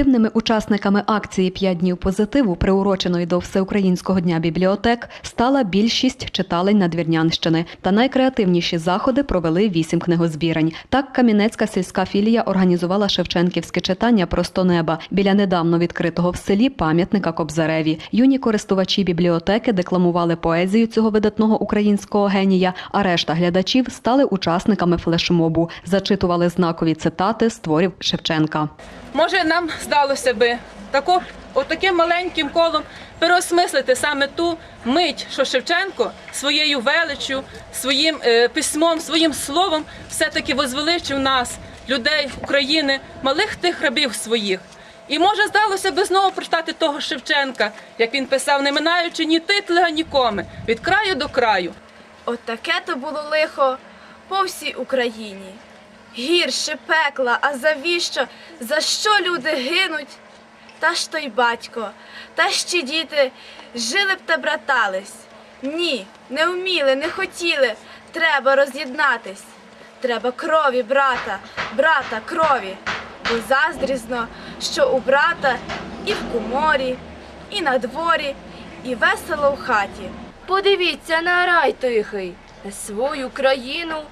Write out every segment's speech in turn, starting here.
Активними учасниками акції «5 днів позитиву, приуроченої до Всеукраїнського дня бібліотек, стала більшість читалень Надвірнянщини. Та найкреативніші заходи провели вісім книгозбірень. Так, Кам'янецька сільська філія організувала Шевченківське читання «Просто неба» біля недавно відкритого в селі пам'ятника Кобзареві. Юні користувачі бібліотеки декламували поезію цього видатного українського генія, а решта глядачів стали учасниками флешмобу, зачитували знакові цитати з творів Шевченка. Може, нам здалося би тако, отаким маленьким колом переосмислити саме ту мить, що Шевченко своєю величчю, своїм е, письмом, своїм словом все-таки возвеличив нас, людей України, малих тих рабів своїх. І може здалося би знову прочитати того Шевченка, як він писав, не минаючи ні титла, ні коми, від краю до краю. От таке то було лихо по всій Україні. Гірше пекла, а завіщо? За що люди гинуть? Та ж той батько, та ще діти жили б та братались. Ні, не вміли, не хотіли. Треба роз'єднатись. Треба крові, брата, брата, крові. Бо заздрізно, що у брата і в куморі, і на дворі, і весело в хаті. Подивіться на рай тихий, на свою країну,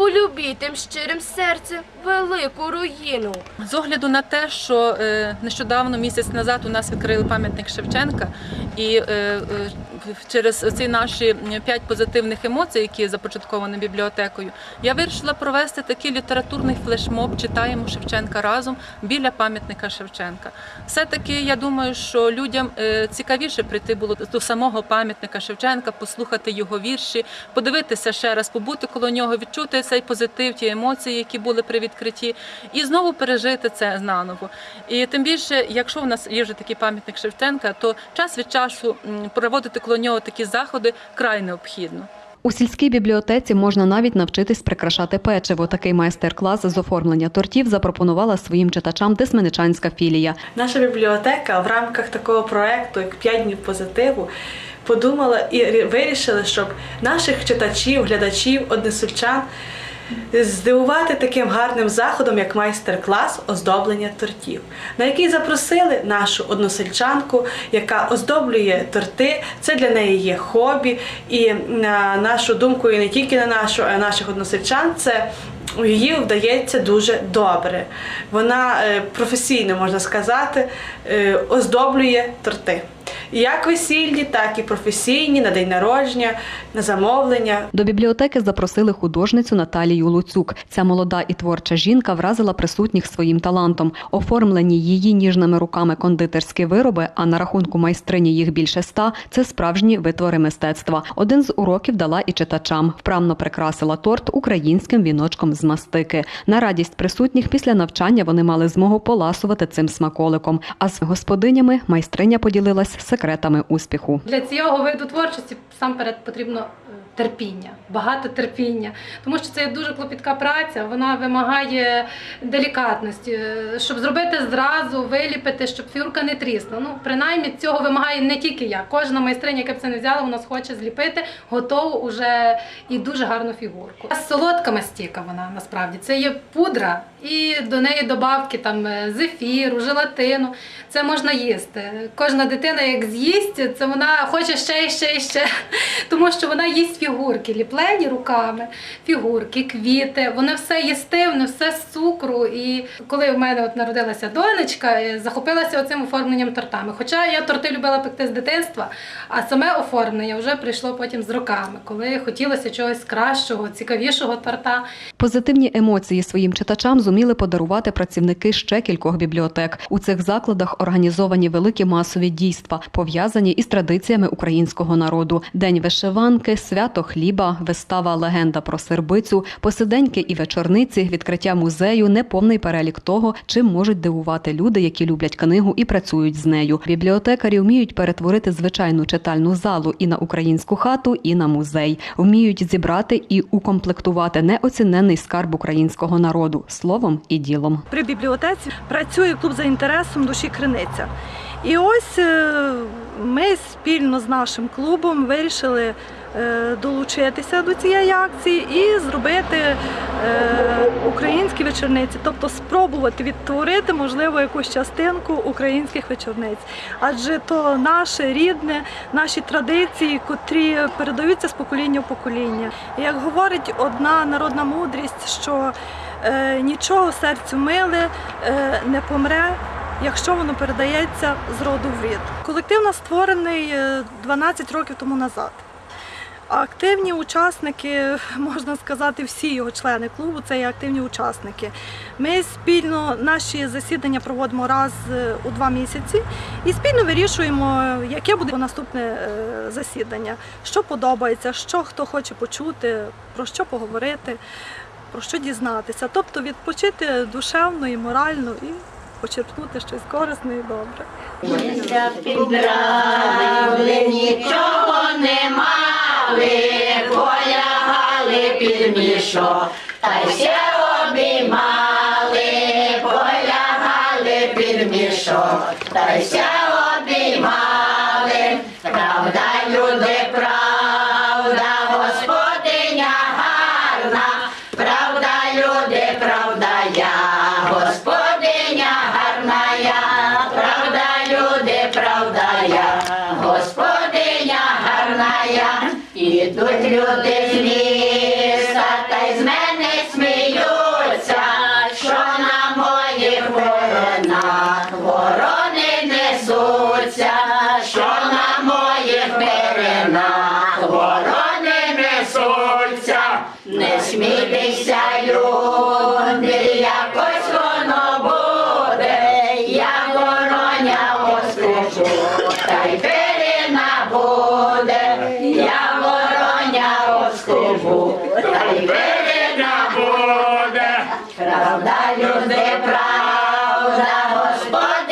полюбіть тим щирим серцем велику руїну. З огляду на те, що е, нещодавно місяць назад у нас відкрили пам'ятник Шевченка, і е, е, через ці наші п'ять позитивних емоцій, які започатковані бібліотекою, я вирішила провести такий літературний флешмоб Читаємо Шевченка разом біля пам'ятника Шевченка. Все-таки я думаю, що людям е, цікавіше прийти було до самого пам'ятника Шевченка, послухати його вірші, подивитися ще раз, побути коло нього, відчути цей позитив, ті емоції, які були при відкритті, і знову пережити це наново. І тим більше, якщо в нас є вже такий пам'ятник Шевченка, то час від часу проводити коло нього такі заходи край необхідно. У сільській бібліотеці можна навіть навчитись прикрашати печиво. Такий майстер-клас з оформлення тортів запропонувала своїм читачам Тисменичанська філія. Наша бібліотека в рамках такого проекту, як «5 днів позитиву, подумала і рі- вирішили, щоб наших читачів, глядачів, односельчан здивувати таким гарним заходом, як майстер-клас оздоблення тортів, на який запросили нашу односельчанку, яка оздоблює торти. Це для неї є хобі. І на нашу думку, і не тільки на нашу, а наших односельчан, це їй вдається дуже добре. Вона е, професійно можна сказати, е, оздоблює торти. Як весільні, так і професійні на день народження, на замовлення. До бібліотеки запросили художницю Наталію Луцюк. Ця молода і творча жінка вразила присутніх своїм талантом. Оформлені її ніжними руками кондитерські вироби, а на рахунку майстрині їх більше ста – це справжні витвори мистецтва. Один з уроків дала і читачам. Вправно прикрасила торт українським віночком з мастики. На радість присутніх після навчання вони мали змогу поласувати цим смаколиком. А з господинями майстриня поділилась секретами успіху. Для цього виду творчості самперед потрібно е, терпіння, багато терпіння, тому що це дуже клопітка праця, вона вимагає делікатності, е, щоб зробити зразу, виліпити, щоб фігурка не трісла. Ну, принаймні, цього вимагає не тільки я. Кожна майстриня, яка б це не взяла, вона схоче зліпити готову уже і дуже гарну фігурку. Солодка мастіка вона насправді це є пудра, і до неї добавки там е, зефіру, желатину. Це можна їсти. Кожна дитина, як з'їсть, це вона хоче ще і ще і ще. Тому що вона їсть фігурки, ліплені руками, фігурки, квіти. Воно все їстивне, все з цукру. І коли в мене от народилася донечка, е, захопилася оцим оформленням тортами. Хоча я торти любила пекти з дитинства, а саме оформлення вже прийшло потім з роками, коли хотілося чогось кращого, цікавішого торта. Позитивні емоції своїм читачам зуміли подарувати працівники ще кількох бібліотек. У цих закладах організовані великі масові дійства, пов'язані із традиціями українського народу: День вишиванки, свято хліба, вистава Легенда про сербицю, посиденьки і вечорниці, відкриття музею, неповний перелік того, чим можуть дивувати люди, які люблять книгу і працюють з нею. Бібліотекарі вміють перетворити звичайну читальну залу і на українську хату, і на музей. Вміють зібрати і укомплектувати неоціненний скарб українського народу словом і ділом. При бібліотеці працює клуб за інтересом душі Криниця. І ось е, ми спільно з нашим клубом вирішили е, долучитися до цієї акції і зробити е, українські вечорниці, тобто спробувати відтворити, можливо, якусь частинку українських вечорниць. Адже то наше рідне, наші традиції, котрі передаються з покоління в покоління. Як говорить одна народна мудрість, що нічого серцю миле не помре. Якщо воно передається з роду в рід. Колектив нас створений е, 12 років тому назад. Активні учасники, можна сказати, всі його члени клубу це є активні учасники. Ми спільно наші засідання проводимо раз е, у два місяці і спільно вирішуємо, яке буде наступне е, засідання, що подобається, що хто хоче почути, про що поговорити, про що дізнатися. Тобто відпочити душевно і морально і почерпнути щось корисне і добре. Підбрали, нічого не мали, полягали під мішок, та й все обіймали, полягали під мішок, та й все обіймали. Люди з ліса, та й з мене сміються, що на моїх воронах ворони несуться, що на моїх беренах ворони несуться, не смійтеся, люди, якось воно буде, я вороня оскочу, та й берена буде, я берена буде. Правда, люди, правда, господиня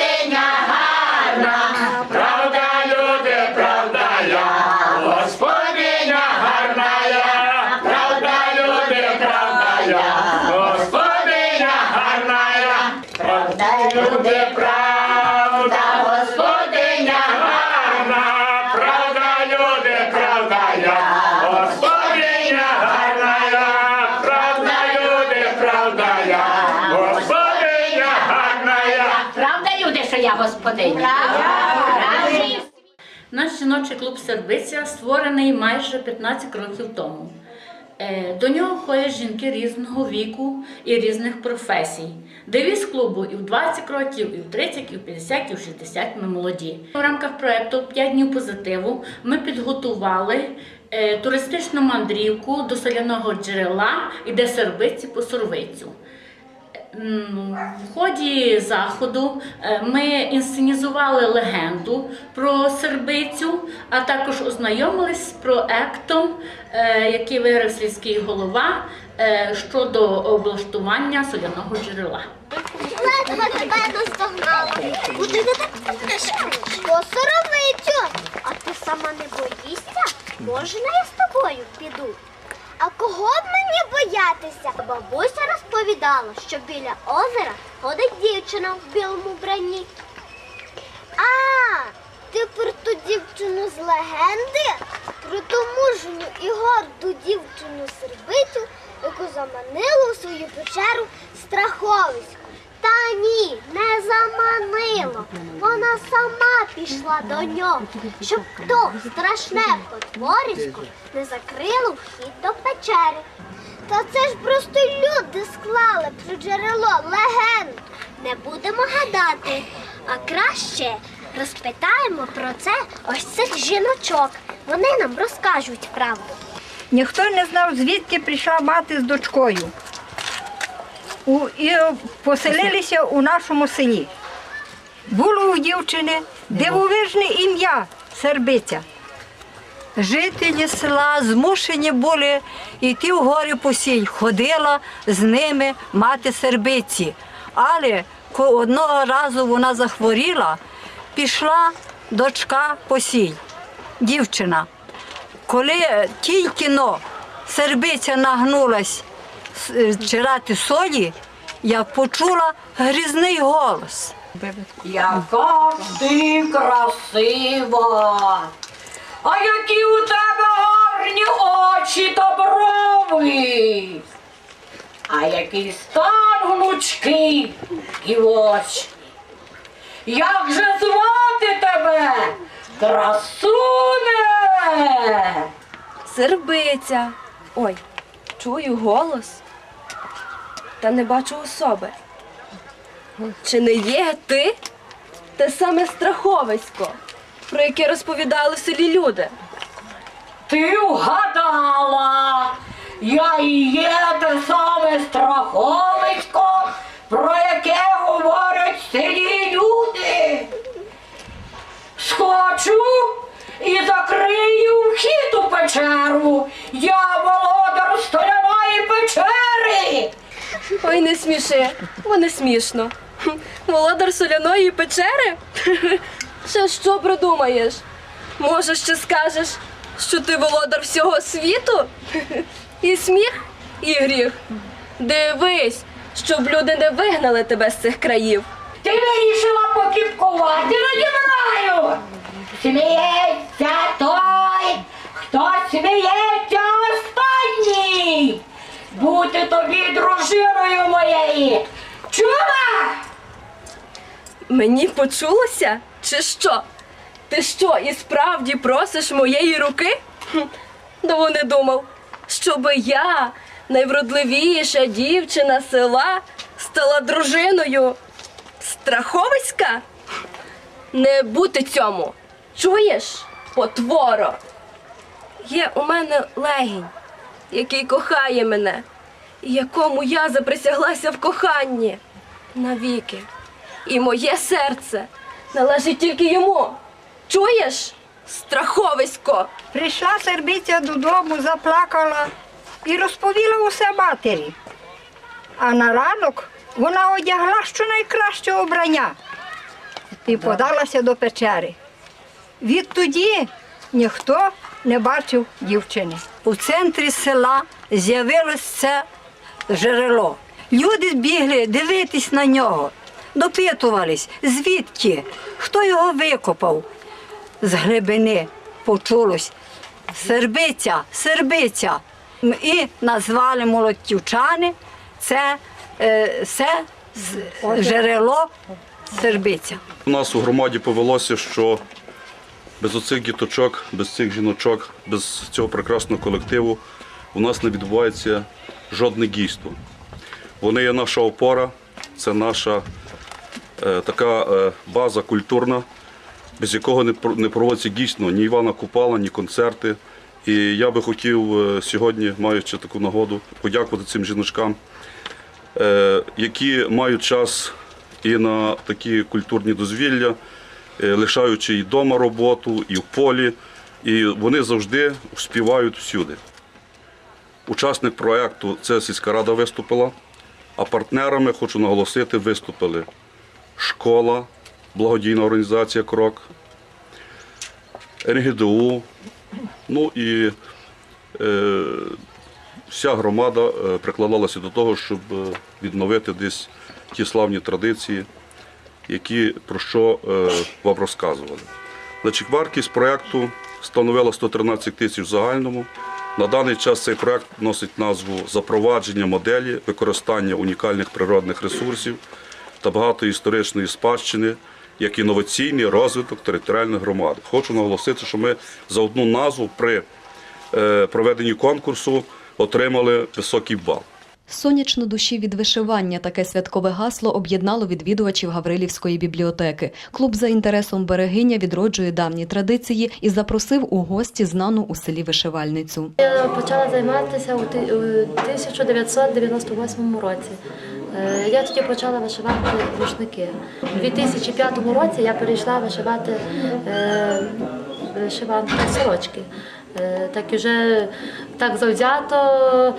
що я господиня? Правда. Наш жіночий клуб Сербиця створений майже 15 років тому. Е, До нього ходять жінки різного віку і різних професій. Девіз клубу і в 20 років, і в 30, і в 50, і в 60 ми молоді. У рамках проєкту «5 днів позитиву ми підготували е, туристичну мандрівку до соляного джерела і де сербиці по сорвицю. В ході заходу е, ми інсценізували легенду про сербицю, а також ознайомились з проектом, е, який виграв сільський голова е, щодо облаштування соляного джерела. Ледве тебе наздогнала. Куди. А ти сама не боїшся? Можна я з тобою піду? А кого б мені боятися? Бабуся розповідала, що біля озера ходить дівчина в білому вбранні. А, ти про ту дівчину з легенди? Про ту мужню і горду дівчину сербицю, яку заманило у свою печеру страховисько. Та ні, не заманило. Вона сама пішла до нього, щоб то страшне потворисько не закрило вхід до печери. Та це ж просто люди склали про джерело легенду. Не будемо гадати, а краще розпитаємо про це ось цих жіночок. Вони нам розкажуть правду. Ніхто не знав, звідки прийшла мати з дочкою. У, і поселилися у нашому селі. Було у дівчини дивовижне ім'я Сербиця. Жителі села змушені були йти в горі посій. Ходила з ними мати сербиці. Але одного разу вона захворіла, пішла дочка посій, дівчина. Коли е, тільки но сербиця нагнулась е, чирати солі, я почула грізний голос. Яка ти красива! А які у тебе гарні очі та брови. А який стан гнучкий і очі. Як же звати тебе, красуне? Сербиця. Ой, чую голос. Та не бачу особи. Чи не є ти те саме страховисько, про яке розповідали в селі люди? Ти вгадала, я і є те саме страховисько, про яке говорять в селі люди. Скочу і закрию вхід у печеру. Я володар столяної печери. Ой, не сміши, бо не смішно. Володар соляної печери? Ще що придумаєш? Може, ще скажеш, що ти володар всього світу? І сміх, і гріх. Дивись, щоб люди не вигнали тебе з цих країв. Ти вирішила покіпкувати наді мною. Сміється той, хто сміється останній. Бути тобі дружиною моєї. Чула? Мені почулося? Чи що? Ти що, і справді просиш моєї руки? Хм, Давно не думав, щоби я, найвродливіша дівчина села, стала дружиною страховиська? Не бути цьому. Чуєш, потворо? Є у мене легінь, який кохає мене, і якому я заприсяглася в коханні навіки. І моє серце належить тільки йому. Чуєш? Страховисько. Прийшла сербиця додому, заплакала і розповіла усе матері. А на ранок вона одягла щонайкраще обрання і подалася до печери. Відтоді ніхто не бачив дівчини. У центрі села з'явилось це джерело. Люди бігли дивитись на нього, допитувались, звідки, хто його викопав. З глибини почулось сербиця, сербиця. І назвали молодтівчани це, е, це джерело сербиця. У нас у громаді повелося, що без оцих діточок, без цих жіночок, без цього прекрасного колективу у нас не відбувається жодне дійство. Вони є наша опора, це наша е, така е, база культурна, без якого не, не проводиться дійсно ні Івана Купала, ні концерти. І я би хотів е, сьогодні, маючи таку нагоду, подякувати цим жіночкам, е, які мають час і на такі культурні дозвілля, лишаючи і вдома роботу, і в полі. І вони завжди співають всюди. Учасник проєкту це сільська рада виступила, а партнерами, хочу наголосити, виступили школа, благодійна організація Крок, РГДУ, ну і е, вся громада е, прикладалася до того, щоб е, відновити десь ті славні традиції, які про що е, вам розказували. Значить, вартість проєкту становила 113 тисяч в загальному. На даний час цей проєкт носить назву Запровадження моделі використання унікальних природних ресурсів та багатоісторичної спадщини як інноваційний розвиток територіальної громади. Хочу наголосити, що ми за одну назву при е, проведенні конкурсу отримали високий бал. Сонячно душі від вишивання таке святкове гасло об'єднало відвідувачів Гаврилівської бібліотеки. Клуб за інтересом берегиня відроджує давні традиції і запросив у гості знану у селі вишивальницю. Я почала займатися у 1998 році. Е, Я тоді почала вишивати рушники. У 2005 році я перейшла вишивати е, вишиванки сорочки. Е, Так і вже так завзято,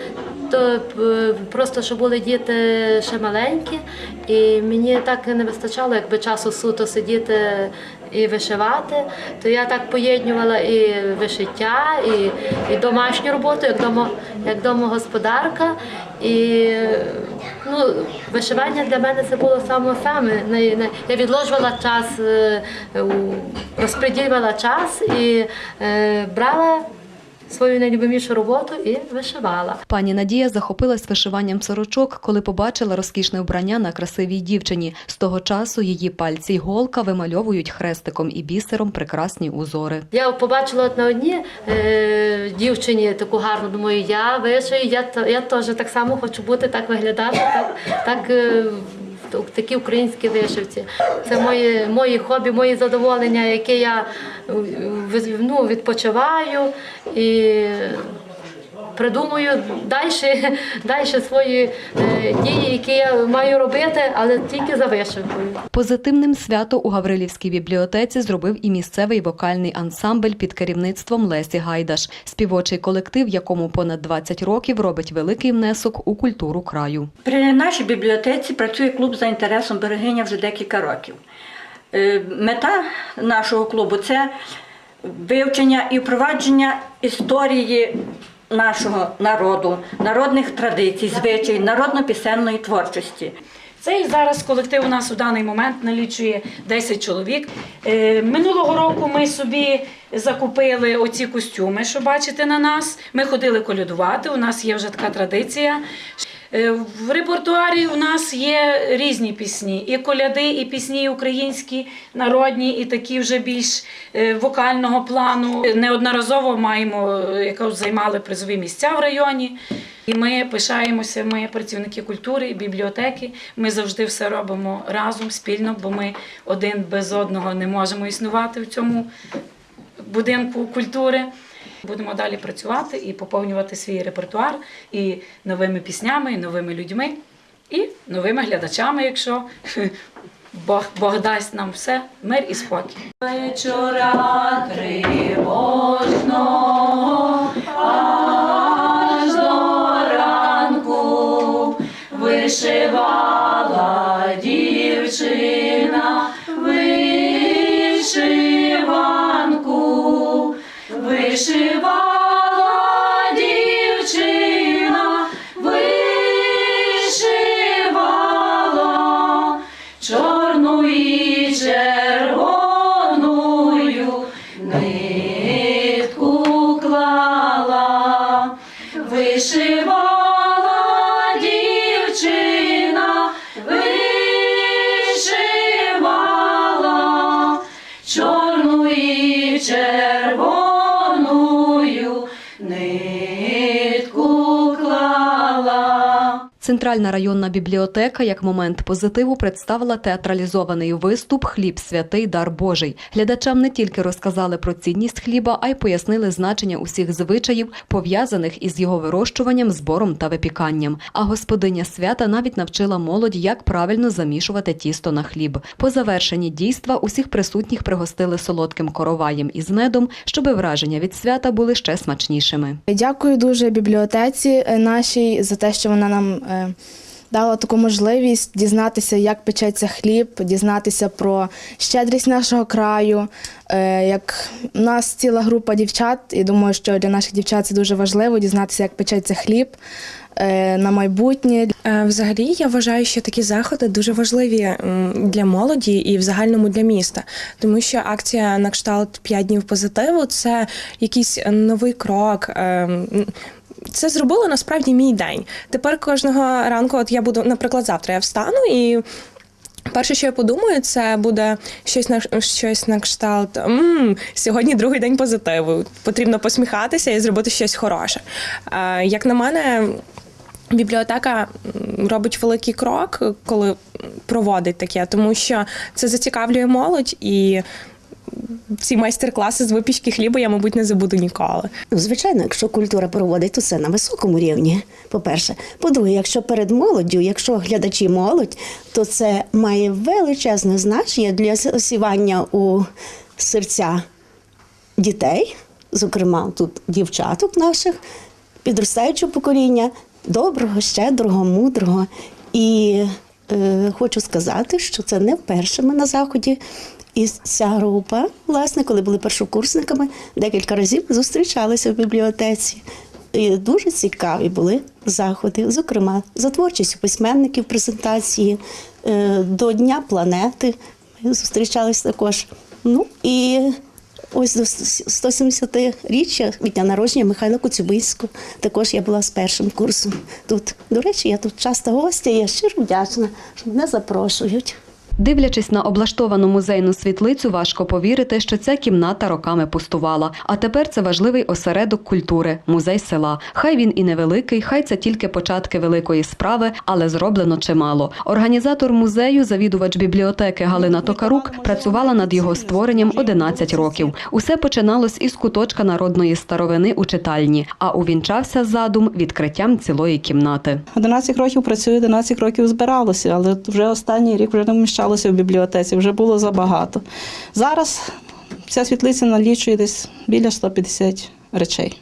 то е, просто що були діти ще маленькі, і мені так не вистачало, якби часу суто сидіти і вишивати, то я так поєднувала і вишиття, і, і домашню роботу, як домо, як домогосподарка. І ну, вишивання для мене це було саме саме. Я відложувала час, е, розподілювала час і е, брала свою найлюбимішу роботу і вишивала. Пані Надія захопилась вишиванням сорочок, коли побачила розкішне вбрання на красивій дівчині. З того часу її пальці й голка вимальовують хрестиком і бісером прекрасні узори. Я побачила от на одній е, дівчині таку гарну, думаю, я вишию, я, я теж так само хочу бути, так виглядати, так, так е, в українські вишивці. Це мої, мої хобі, мої задоволення, які я е, ну, відпочиваю і придумую далі, далі свої е, дії, які я маю робити, але тільки за вишивкою. Позитивним свято у Гаврилівській бібліотеці зробив і місцевий вокальний ансамбль під керівництвом Лесі Гайдаш, співочий колектив, якому понад 20 років робить великий внесок у культуру краю. При нашій бібліотеці працює клуб за інтересом берегиня вже декілька років. Е, Мета нашого клубу це вивчення і впровадження історії нашого народу, народних традицій, звичаїв, народно-пісенної творчості. Цей зараз колектив у нас у даний момент налічує 10 чоловік. Е, Минулого року ми собі закупили оці костюми, що бачите на нас. Ми ходили колядувати, у нас є вже така традиція. Е, В репертуарі у нас є різні пісні: і коляди, і пісні українські, народні, і такі вже більш е, вокального плану. Неодноразово маємо, е, яка займали призові місця в районі. І ми пишаємося, ми працівники культури, бібліотеки. Ми завжди все робимо разом, спільно, бо ми один без одного не можемо існувати в цьому будинку культури. Будемо далі працювати і поповнювати свій репертуар і новими піснями, і новими людьми, і новими глядачами, якщо Бог, Бог дасть нам все, мир і спокій. Вечора тривожного аж до ранку вишивала вишивала Since Центральна районна бібліотека як момент позитиву представила театралізований виступ Хліб святий дар Божий. Глядачам не тільки розказали про цінність хліба, а й пояснили значення усіх звичаїв, пов'язаних із його вирощуванням, збором та випіканням. А господиня свята навіть навчила молодь, як правильно замішувати тісто на хліб. По завершенні дійства усіх присутніх пригостили солодким короваєм із медом, щоби враження від свята були ще смачнішими. Дякую дуже бібліотеці е, нашій за те, що вона нам е, дала таку можливість дізнатися, як печеться хліб, дізнатися про щедрість нашого краю. Е, Як у нас ціла група дівчат, і думаю, що для наших дівчат це дуже важливо дізнатися, як печеться хліб е, на майбутнє. Е, Взагалі, я вважаю, що такі заходи дуже важливі для молоді і в загальному для міста, тому що акція на кшталт «5 днів позитиву це якийсь новий крок. Це зробило насправді мій день. Тепер кожного ранку, от я буду, наприклад, завтра я встану і. Перше, що я подумаю, це буде щось на щось на кшталт. «М, сьогодні другий день позитиву. Потрібно посміхатися і зробити щось хороше. Е, Як на мене, бібліотека робить великий крок, коли проводить таке, тому що це зацікавлює молодь і. Ці майстер-класи з випічки хліба я, мабуть, не забуду ніколи. Ну, Звичайно, якщо культура проводить, це на високому рівні. По-перше, по-друге, якщо перед молоддю, якщо глядачі молодь, то це має величезне значення для осівання у серця дітей, зокрема тут дівчаток наших, підростаючого покоління, доброго, щедрого, мудрого. І е, хочу сказати, що це не вперше ми на заході. І ця група, власне, коли були першокурсниками, декілька разів зустрічалися в бібліотеці. І дуже цікаві були заходи, зокрема, за творчістю письменників презентації е, до Дня планети. Ми зустрічалися також. Ну і Ось до 170-річчя від дня народження Михайла Коцюбинського. Також я була з першим курсом тут. До речі, я тут часто гостя, я щиро вдячна, що мене запрошують. Дивлячись на облаштовану музейну світлицю, важко повірити, що ця кімната роками пустувала. А тепер це важливий осередок культури, музей села. Хай він і невеликий, хай це тільки початки великої справи, але зроблено чимало. Організатор музею, завідувач бібліотеки Галина Токарук, працювала над його створенням 11 років. Усе починалось із куточка народної старовини у читальні, а увінчався задум відкриттям цілої кімнати. 11 років працюю, 11 років збиралося, але вже останній рік вже не вміщалося в бібліотеці, вже було забагато. Зараз ця світлиця налічує десь біля 150 речей.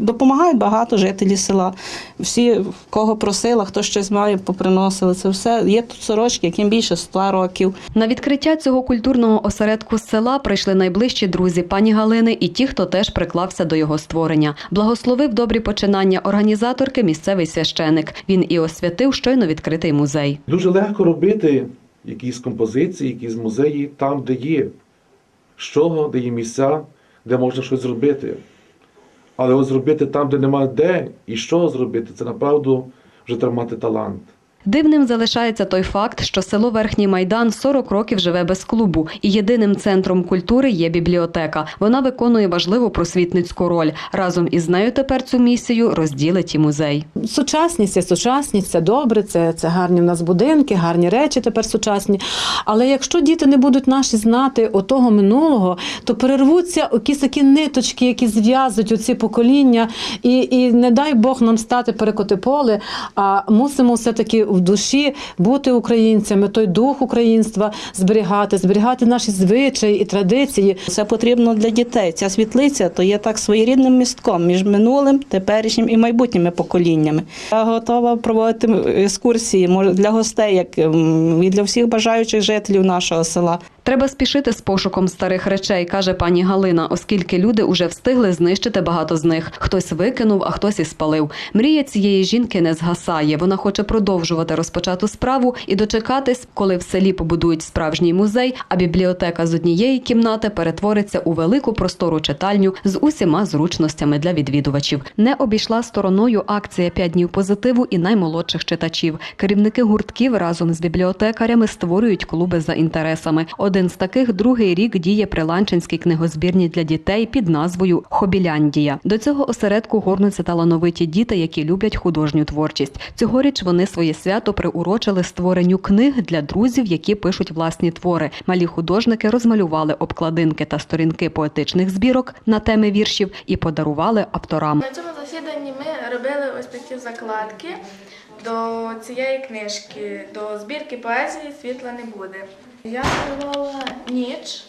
Допомагають багато жителі села. Всі, кого просила, хто щось має, поприносили це все. Є тут сорочки, яким більше 100 років. На відкриття цього культурного осередку села прийшли найближчі друзі пані Галини і ті, хто теж приклався до його створення. Благословив добрі починання організаторки місцевий священик. Він і освятив щойно відкритий музей. Дуже легко робити якісь композиції, якісь музеї там, де є. З чого, де є місця, де можна щось зробити. Але от зробити там, де нема де і що зробити, це направду вже треба мати талант. Дивним залишається той факт, що село Верхній Майдан 40 років живе без клубу, і єдиним центром культури є бібліотека. Вона виконує важливу просвітницьку роль. Разом із нею тепер цю місію розділить і музей. Сучасність це сучасність, це добре, це, це гарні в нас будинки, гарні речі тепер сучасні. Але якщо діти не будуть наші знати отого минулого, то перервуться якісь такі ниточки, які зв'язують оці покоління, і, і не дай Бог нам стати перекоти поле, а мусимо все-таки в душі бути українцями, той дух українства зберігати, зберігати наші звичаї і традиції. Це потрібно для дітей. Ця світлиця то є так своєрідним містком між минулим, теперішнім і майбутніми поколіннями. Я готова проводити екскурсії для гостей, як і для всіх бажаючих жителів нашого села. Треба спішити з пошуком старих речей, каже пані Галина, оскільки люди уже встигли знищити багато з них. Хтось викинув, а хтось і спалив. Мрія цієї жінки не згасає. Вона хоче продовжувати розпочату справу і дочекатись, коли в селі побудують справжній музей, а бібліотека з однієї кімнати перетвориться у велику простору читальню з усіма зручностями для відвідувачів. Не обійшла стороною акція «5 днів позитиву і наймолодших читачів. Керівники гуртків разом з бібліотекарями створюють клуби за інтересами. Один з таких другий рік діє при Ланчинській книгозбірні для дітей під назвою Хобіляндія. До цього осередку горнуться талановиті діти, які люблять художню творчість. Цьогоріч вони своє свято приурочили створенню книг для друзів, які пишуть власні твори. Малі художники розмалювали обкладинки та сторінки поетичних збірок на теми віршів і подарували авторам. На цьому засіданні ми робили ось такі закладки до цієї книжки, до збірки поезії Світла не буде. Я малювала ніч,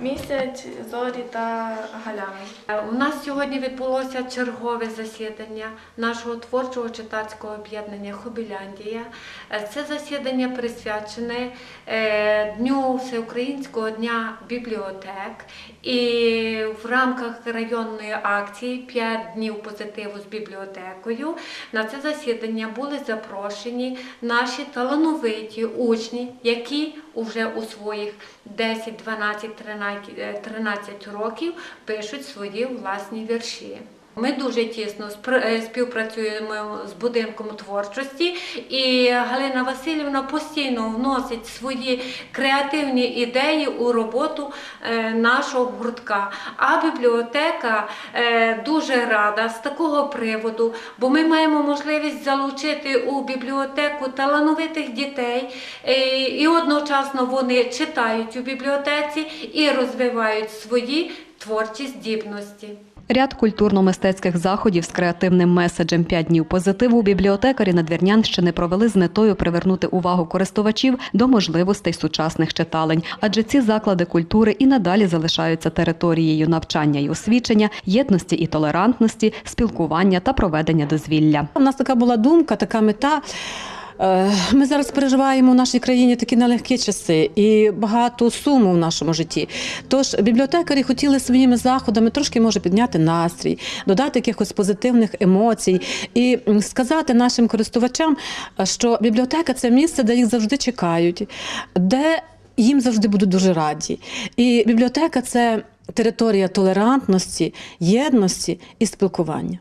місяць, зорі та галяни. У нас сьогодні відбулося чергове засідання нашого творчого читацького об'єднання Хобіляндія. Е, Це засідання присвячене е, Дню Всеукраїнського дня бібліотек. І в рамках районної акції «5 днів позитиву з бібліотекою на це засідання були запрошені наші талановиті учні, які вже у своїх 10, 12, 13, е, 13 років пишуть свої власні вірші. Ми дуже тісно е, співпрацюємо з будинком творчості, і Галина Васильівна постійно вносить свої креативні ідеї у роботу е, нашого гуртка. А бібліотека е, дуже рада з такого приводу, бо ми маємо можливість залучити у бібліотеку талановитих дітей, і одночасно вони читають у бібліотеці і розвивають свої творчі здібності. Ряд культурно-мистецьких заходів з креативним меседжем «5 днів позитиву бібліотекарі Надвірнянщини провели з метою привернути увагу користувачів до можливостей сучасних читалень, адже ці заклади культури і надалі залишаються територією навчання і освічення, єдності і толерантності, спілкування та проведення дозвілля. У нас така була думка, така мета. Е, Ми зараз переживаємо в нашій країні такі нелегкі часи і багато суму в нашому житті. Тож бібліотекарі хотіли своїми заходами трошки може підняти настрій, додати якихось позитивних емоцій і сказати нашим користувачам, що бібліотека це місце, де їх завжди чекають, де їм завжди будуть дуже раді. І бібліотека це територія толерантності, єдності і спілкування.